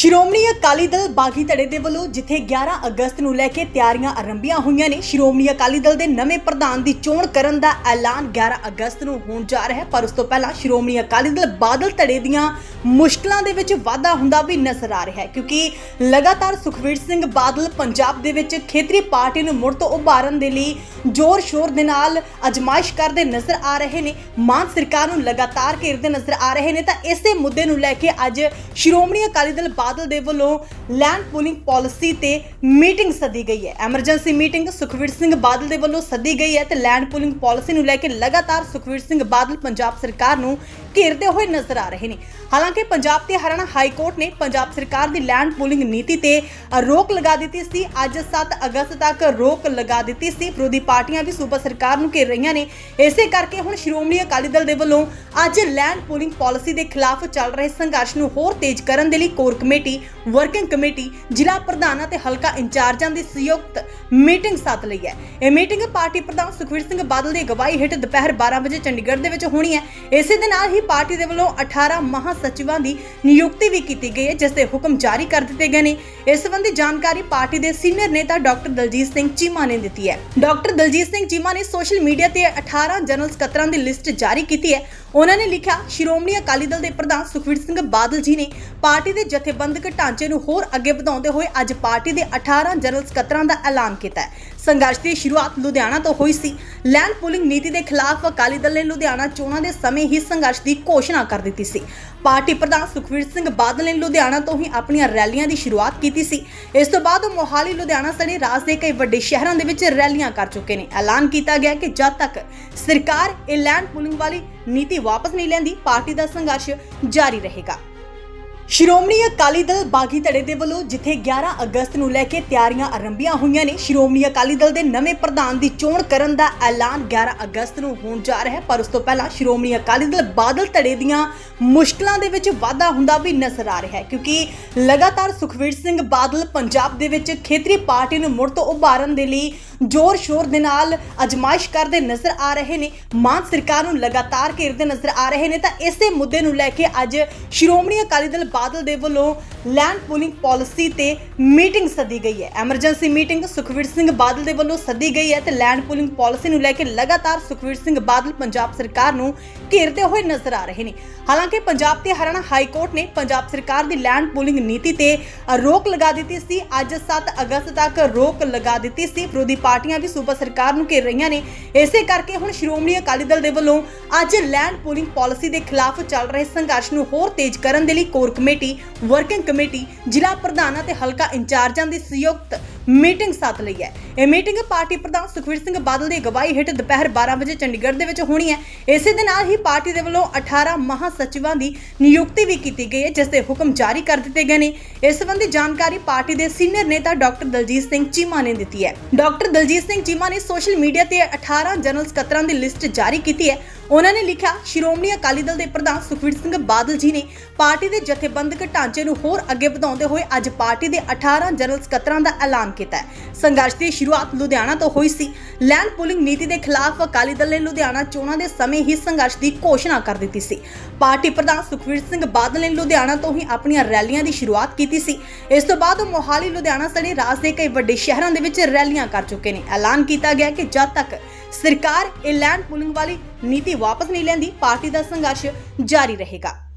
ਸ਼੍ਰੋਮਣੀ ਅਕਾਲੀ ਦਲ ਬਾਗੀ ਧੜੇ ਦੇ ਵੱਲੋਂ ਜਿੱਥੇ 11 ਅਗਸਤ ਨੂੰ ਲੈ ਕੇ ਤਿਆਰੀਆਂ ਆਰੰਭੀਆਂ ਹੋਈਆਂ ਨੇ, ਸ਼੍ਰੋਮਣੀ ਅਕਾਲੀ ਦਲ ਦੇ ਨਵੇਂ ਪ੍ਰਧਾਨ ਦੀ ਚੋਣ ਕਰਨ ਦਾ ਐਲਾਨ 11 ਅਗਸਤ ਨੂੰ ਹੋਣ ਜਾ ਰਿਹਾ ਹੈ, ਪਰ ਉਸ ਤੋਂ ਪਹਿਲਾਂ ਸ਼੍ਰੋਮਣੀ ਅਕਾਲੀ ਦਲ ਬਾਦਲ ਧੜੇ ਦੀਆਂ ਮੁਸ਼ਕਲਾਂ ਦੇ ਵਿੱਚ ਵਾਧਾ ਹੁੰਦਾ ਵੀ ਨਜ਼ਰ ਆ ਰਿਹਾ ਹੈ, ਕਿਉਂਕਿ ਲਗਾਤਾਰ ਸੁਖਵੀਰ ਸਿੰਘ ਬਾਦਲ ਪੰਜਾਬ ਦੇ ਵਿੱਚ ਖੇਤਰੀ ਪਾਰਟੀ ਨੂੰ ਮੁੜ ਤੋਂ ਉਭਾਰਨ ਦੇ ਲਈ ਜ਼ੋਰ ਸ਼ੋਰ ਦੇ ਨਾਲ ਅਜਮਾਇਸ਼ ਕਰਦੇ ਨਜ਼ਰ ਆ ਰਹੇ ਨੇ। ਮਾਨ ਸਰਕਾਰ ਨੂੰ ਲਗਾਤਾਰ ਘੇਰਦੇ ਨਜ਼ਰ ਆ ਰਹੇ ਨੇ, ਤਾਂ ਇਸੇ ਮੁੱਦੇ ਨੂੰ ਲੈ ਕੇ ਅੱਜ ਸ਼੍ਰੋਮਣੀ ਅਕਾਲੀ ਦਲ ਬਾਦਲ ਦੇ ਵੱਲੋਂ ਲੈਂਡ ਪੂਲਿੰਗ ਪਾਲਿਸੀ ਤੇ ਮੀਟਿੰਗ ਸੱਦੀ ਗਈ ਹੈ। ਐਮਰਜੈਂਸੀ ਮੀਟਿੰਗ ਸੁਖਵੀਰ ਸਿੰਘ ਬਾਦਲ ਦੇ ਵੱਲੋਂ ਸੱਦੀ ਗਈ ਹੈ ਤੇ ਲੈਂਡ ਪੂਲਿੰਗ ਪਾਲਿਸੀ ਨੂੰ ਲੈ ਕੇ ਲਗਾਤਾਰ ਸੁਖਵੀਰ ਸਿੰਘ ਬਾਦਲ ਪੰਜਾਬ ਸਰਕਾਰ ਨੂੰ ਘੇਰਦੇ ਹੋਏ ਨਜ਼ਰ ਆ ਰਹੇ ਨੇ। ਹਾਲਾਂਕਿ ਪੰਜਾਬ ਤੇ ਹਰਿਆਣਾ ਹਾਈ ਕੋਰਟ ਨੇ ਪੰਜਾਬ ਸਰਕਾਰ ਦੀ ਲੈਂਡ ਪੂਲਿੰਗ ਨੀਤੀ ਤੇ ਰੋਕ ਲਗਾ ਦਿੱਤੀ ਸੀ। ਅੱਜ 7 ਅਗਸਤ ਤੱਕ ਰੋਕ ਲਗਾ ਦਿੱਤੀ ਸੀ। ਵਿਰੋਧੀ ਪਾਰਟੀਆਂ ਵੀ ਸੂਬਾ ਸਰਕਾਰ ਨੂੰ ਘੇਰ ਰਹੀਆਂ ਨੇ। ਇਸੇ ਕਰਕੇ ਹੁਣ ਸ਼੍ਰੋਮਣੀ ਅਕਾਲੀ ਦਲ ਦੇ ਵੱਲੋਂ ਅੱਜ ਲੈਂਡ ਪੂਲਿੰਗ ਪਾਲਿਸੀ ਦੇ ਖਿਲਾਫ ਚੱਲ ਰਹੇ ਸੰਘਰਸ਼ ਨੂੰ ਹੋਰ ਤੇਜ਼ ਕਰਨ ਦੇ ਲਈ ਕੋਰ ਕਮੇਟੀ ਵਰਕਿੰਗ ਕਮੇਟੀ, ਜ਼ਿਲ੍ਹਾ ਪ੍ਰਧਾਨਾਂ ਤੇ ਹਲਕਾ ਇੰਚਾਰਜਾਂ ਦੀ ਸੰਯੁਕਤ ਮੀਟਿੰਗ ਸੱਦ ਲਈ ਹੈ। ਇਹ ਮੀਟਿੰਗ ਪਾਰਟੀ ਪ੍ਰਧਾਨ ਸੁਖਵੀਰ ਸਿੰਘ ਬਾਦਲ ਦੀ ਅਗਵਾਈ ਹੇਠ ਦੁਪਹਿਰ 12 ਵਜੇ ਚੰਡੀਗੜ੍ਹ ਦੇ ਵਿੱਚ ਹੋਣੀ ਹੈ। ਇਸੇ ਦੇ ਨਾਲ ਹੀ ਪਾਰਟੀ ਦੇ ਵੱਲੋਂ 18 ਮਹਾ ਸਚਿਵਾਂ ਦੀ ਨਿਯੁਕਤੀ ਵੀ ਕੀਤੀ ਗਈ ਹੈ, ਜਿਸ ਦੇ ਹੁਕਮ ਜਾਰੀ ਕਰ ਦਿੱਤੇ ਗਏ ਨੇ। ਇਸ ਸੰਬੰਧੀ ਜਾਣਕਾਰੀ ਪਾਰਟੀ ਦੇ ਸੀਨੀਅਰ ਨੇਤਾ ਡਾਕਟਰ ਦਲਜੀਤ ਸਿੰਘ ਚੀਮਾ ਨੇ ਦਿੱਤੀ ਹੈ। ਡਾਕਟਰ ਦਲਜੀਤ ਸਿੰਘ ਚੀਮਾ ਨੇ ਸੋਸ਼ਲ ਮੀਡੀਆ ਤੇ 18 ਜਨਰਲ ਸਕੱਤਰਾਂ ਦੀ ਲਿਸਟ ਜਾਰੀ ਕੀਤੀ ਹੈ। ਉਹਨਾਂ ਨੇ ਲਿਖਿਆ, ਸ਼੍ਰੋਮਣੀ ਅਕਾਲੀ ਦਲ ਦੇ ਪ੍ਰਧਾਨ ਸੁਖਵੀਰ ਸਿੰਘ ਬਾਦਲ ਜੀ ਨੇ ਪਾਰਟੀ ਦੇ ਜਥੇਬੰਦਕ ਢਾਂਚੇ ਨੂੰ ਹੋਰ ਅੱਗੇ ਵਧਾਉਂਦੇ ਹੋਏ ਅੱਜ ਪਾਰਟੀ ਦੇ 18 ਜਨਰਲ ਸਕੱਤਰਾਂ ਦਾ ਐਲਾਨ ਕੀਤਾ ਹੈ। ਸੰਘਰਸ਼ ਦੀ ਸ਼ੁਰੂਆਤ ਲੁਧਿਆਣਾ ਤੋਂ ਹੋਈ ਸੀ। ਲੈਂਡ ਪੁਲਿੰਗ ਨੀਤੀ ਦੇ ਖਿਲਾਫ ਅਕਾਲੀ ਦਲ ਨੇ ਲੁਧਿਆਣਾ ਚੋਣਾਂ ਦੇ ਸਮੇਂ ਹੀ ਸੰਘਰਸ਼ ਦੀ ਘੋਸ਼ਣਾ ਕਰ ਦਿੱਤੀ ਸੀ। ਪਾਰਟੀ ਪ੍ਰਧਾਨ ਸੁਖਵੀਰ ਸਿੰਘ ਬਾਦਲ ਨੇ ਲੁਧਿਆਣਾ ਤੋਂ ਹੀ ਆਪਣੀਆਂ ਰੈਲੀਆਂ ਦੀ ਸ਼ੁਰੂਆਤ ਕੀਤੀ ਸੀ। ਇਸ ਤੋਂ ਬਾਅਦ ਉਹ ਮੋਹਾਲੀ, ਲੁਧਿਆਣਾ ਸਣੇ ਰਾਜ ਦੇ ਕਈ ਵੱਡੇ ਸ਼ਹਿਰਾਂ ਦੇ ਵਿੱਚ ਰੈਲੀਆਂ ਕਰ ਚੁੱਕੇ ਨੇ। ਐਲਾਨ ਕੀਤਾ ਗਿਆ ਕਿ ਜਦ ਤੱਕ ਸਰਕਾਰ ਇਹ ਲੈਂਡ ਪੁਲਿੰਗ ਵਾਲੀ ਨੀਤੀ ਵਾਪਸ ਨਹੀਂ ਲੈਂਦੀ, ਪਾਰਟੀ ਦਾ ਸੰਘਰਸ਼ ਜਾਰੀ ਰਹੇਗਾ। ਸ਼੍ਰੋਮਣੀ ਅਕਾਲੀ ਦਲ ਬਾਗੀ ਧੜੇ ਦੇ ਵੱਲੋਂ ਜਿੱਥੇ 11 ਅਗਸਤ ਨੂੰ ਲੈ ਕੇ ਤਿਆਰੀਆਂ ਆਰੰਭੀਆਂ ਹੋਈਆਂ ਨੇ, ਸ਼੍ਰੋਮਣੀ ਅਕਾਲੀ ਦਲ ਦੇ ਨਵੇਂ ਪ੍ਰਧਾਨ ਦੀ ਚੋਣ ਕਰਨ ਦਾ ਐਲਾਨ 11 ਅਗਸਤ ਨੂੰ ਹੋਣ ਜਾ ਰਿਹਾ ਹੈ, ਪਰ ਉਸ ਤੋਂ ਪਹਿਲਾਂ ਸ਼੍ਰੋਮਣੀ ਅਕਾਲੀ ਦਲ ਬਾਦਲ ਧੜੇ ਦੀਆਂ ਮੁਸ਼ਕਲਾਂ ਦੇ ਵਿੱਚ ਵਾਧਾ ਹੁੰਦਾ ਵੀ ਨਜ਼ਰ ਆ ਰਿਹਾ ਹੈ, ਕਿਉਂਕਿ ਲਗਾਤਾਰ ਸੁਖਵੀਰ ਸਿੰਘ ਬਾਦਲ ਪੰਜਾਬ ਦੇ ਵਿੱਚ ਖੇਤਰੀ ਪਾਰਟੀ ਨੂੰ ਮੁੜ ਤੋਂ ਉਭਾਰਨ ਦੇ ਲਈ ਜ਼ੋਰ ਸ਼ੋਰ ਦੇ ਨਾਲ ਅਜਮਾਇਸ਼ ਕਰਦੇ ਨਜ਼ਰ ਆ ਰਹੇ ਨੇ। ਮਾਨ ਸਰਕਾਰ ਨੂੰ ਲਗਾਤਾਰ ਘੇਰਦੇ ਨਜ਼ਰ ਆ ਰਹੇ ਨੇ। ਤਾਂ ਇਸੇ ਮੁੱਦੇ ਨੂੰ ਲੈ ਕੇ ਅੱਜ ਸ਼੍ਰੋਮਣੀ ਅਕਾਲੀ ਦਲ ਬਾਦਲ ਦੇ ਵੱਲੋਂ ਲੈਂਡ ਪੂਲਿੰਗ ਪਾਲਿਸੀ ਤੇ ਮੀਟਿੰਗ ਸੱਦੀ ਗਈ ਹੈ। ਐਮਰਜੈਂਸੀ ਮੀਟਿੰਗ ਸੁਖਵੀਰ ਸਿੰਘ ਬਾਦਲ ਦੇ ਵੱਲੋਂ ਸੱਦੀ ਗਈ ਹੈ ਤੇ ਲੈਂਡ ਪੂਲਿੰਗ ਪਾਲਿਸੀ ਨੂੰ ਲੈ ਕੇ ਲਗਾਤਾਰ ਸੁਖਵੀਰ ਸਿੰਘ ਬਾਦਲ ਪੰਜਾਬ ਸਰਕਾਰ ਨੂੰ ਘੇਰਦੇ ਹੋਏ ਨਜ਼ਰ ਆ ਰਹੇ ਨੇ। ਹਾਲਾਂਕਿ ਪੰਜਾਬ ਤੇ ਹਰਿਆਣਾ ਹਾਈ ਕੋਰਟ ਨੇ ਪੰਜਾਬ ਸਰਕਾਰ ਦੀ ਲੈਂਡ ਪੂਲਿੰਗ ਨੀਤੀ ਤੇ ਰੋਕ ਲਗਾ ਦਿੱਤੀ ਸੀ। ਅੱਜ 7 ਅਗਸਤ ਤੱਕ ਰੋਕ ਲਗਾ ਦਿੱਤੀ ਸੀ। ਵਿਰੋਧੀ ਪਾਰਟੀਆਂ ਵੀ ਸੂਬਾ ਸਰਕਾਰ ਨੂੰ ਘੇਰ ਰਹੀਆਂ ਨੇ। ਇਸੇ ਕਰਕੇ ਹੁਣ ਸ਼੍ਰੋਮਣੀ ਅਕਾਲੀ ਦਲ ਦੇ ਵੱਲੋਂ ਅੱਜ ਲੈਂਡ ਪੂਲਿੰਗ ਪਾਲਿਸੀ ਦੇ ਖਿਲਾਫ ਚੱਲ ਰਹੇ ਸੰਘਰਸ਼ ਨੂੰ ਹੋਰ ਤੇਜ਼ ਕਰਨ ਦੇ ਲਈ ਕੋਰ ਕਮੇਟੀ, ਵਰਕਿੰਗ ਕਮੇਟੀ, ਜ਼ਿਲ੍ਹਾ ਪ੍ਰਧਾਨਾਂ ਤੇ ਹਲਕਾ ਇੰਚਾਰਜਾਂ ਦੇ ਸੰਯੁਕਤ ਮੀਟਿੰਗ ਸੱਦ ਲਈ ਹੈ। ਇਹ ਮੀਟਿੰਗ ਪਾਰਟੀ ਪ੍ਰਧਾਨ ਸੁਖਵੀਰ ਸਿੰਘ ਬਾਦਲ ਦੀ ਅਗਵਾਈ ਹੇਠ ਦੁਪਹਿਰ 12 ਵਜੇ ਚੰਡੀਗੜ੍ਹ ਦੇ ਵਿੱਚ ਹੋਣੀ ਹੈ। ਇਸੇ ਦੇ ਨਾਲ ਹੀ ਪਾਰਟੀ ਦੇ ਵੱਲੋਂ 18 ਮਹਾ ਸਚਿਵਾਂ ਦੀ ਨਿਯੁਕਤੀ ਵੀ ਕੀਤੀ ਗਈ ਹੈ, ਜਿਸ ਦੇ ਹੁਕਮ ਜਾਰੀ ਕਰ ਦਿੱਤੇ ਗਏ ਨੇ। ਇਸ ਸੰਬੰਧੀ ਜਾਣਕਾਰੀ ਪਾਰਟੀ ਦੇ ਸੀਨੀਅਰ ਨੇਤਾ ਡਾਕਟਰ ਦਲਜੀਤ ਸਿੰਘ ਚੀਮਾ ਨੇ ਦਿੱਤੀ ਹੈ। ਡਾਕਟਰ ਦਲਜੀਤ ਸਿੰਘ ਚੀਮਾ ਨੇ ਸੋਸ਼ਲ ਮੀਡੀਆ ਤੇ 18 ਜਨਰਲ ਸਕੱਤਰਾਂ ਦੀ ਲਿਸਟ ਜਾਰੀ ਕੀਤੀ ਹੈ। ਉਹਨਾਂ ਨੇ ਲਿਖਿਆ, ਸ਼੍ਰੋਮਣੀ ਅਕਾਲੀ ਦਲ ਦੇ ਪ੍ਰਧਾਨ ਸੁਖਵੀਰ ਸਿੰਘ ਬਾਦਲ ਜੀ ਨੇ ਪਾਰਟੀ ਦੇ ਜਥੇਬੰਦਕ ਢਾਂਚੇ ਨੂੰ ਹੋਰ ਅੱਗੇ ਵਧਾਉਂਦੇ ਹੋਏ ਅੱਜ ਪਾਰਟੀ ਦੇ 18 ਜਨਰਲ ਸਕੱਤਰਾਂ ਦਾ ਐਲਾਨ ਕੀਤਾ ਹੈ। ਸੰਘਰਸ਼ ਦੀ ਸ਼ੁਰੂਆਤ ਲੁਧਿਆਣਾ ਤੋਂ ਹੋਈ ਸੀ। ਲੈਂਡ ਪੂਲਿੰਗ ਨੀਤੀ ਦੇ ਖਿਲਾਫ ਅਕਾਲੀ ਦਲ ਨੇ ਲੁਧਿਆਣਾ ਚੋਣਾਂ ਦੇ ਸਮੇਂ ਹੀ ਸੰਘਰਸ਼ ਦੀ ਘੋਸ਼ਣਾ ਕਰ ਦਿੱਤੀ ਸੀ। ਪਾਰਟੀ ਪ੍ਰਧਾਨ ਸੁਖਵੀਰ ਸਿੰਘ ਬਾਦਲ ਨੇ ਲੁਧਿਆਣਾ ਤੋਂ ਹੀ ਆਪਣੀਆਂ ਰੈਲੀਆਂ ਦੀ ਸ਼ੁਰੂਆਤ ਕੀਤੀ ਸੀ। ਇਸ ਤੋਂ ਬਾਅਦ ਉਹ ਮੋਹਾਲੀ, ਲੁਧਿਆਣਾ ਸਣੇ ਰਾਜ ਦੇ ਕਈ ਵੱਡੇ ਸ਼ਹਿਰਾਂ ਦੇ ਵਿੱਚ ਰੈਲੀਆਂ ਕਰ ਚੁੱਕੇ ਨੇ। ਐਲਾਨ ਕੀਤਾ ਗਿਆ ਕਿ ਜਦ ਤੱਕ ਸਰਕਾਰ ਇਹ ਲੈਂਡ ਪੂਲਿੰਗ ਵਾਲੀ ਨੀਤੀ ਵਾਪਸ ਨਹੀਂ ਲੈਂਦੀ, ਪਾਰਟੀ ਦਾ ਸੰਘਰਸ਼ ਜਾਰੀ ਰਹੇਗਾ।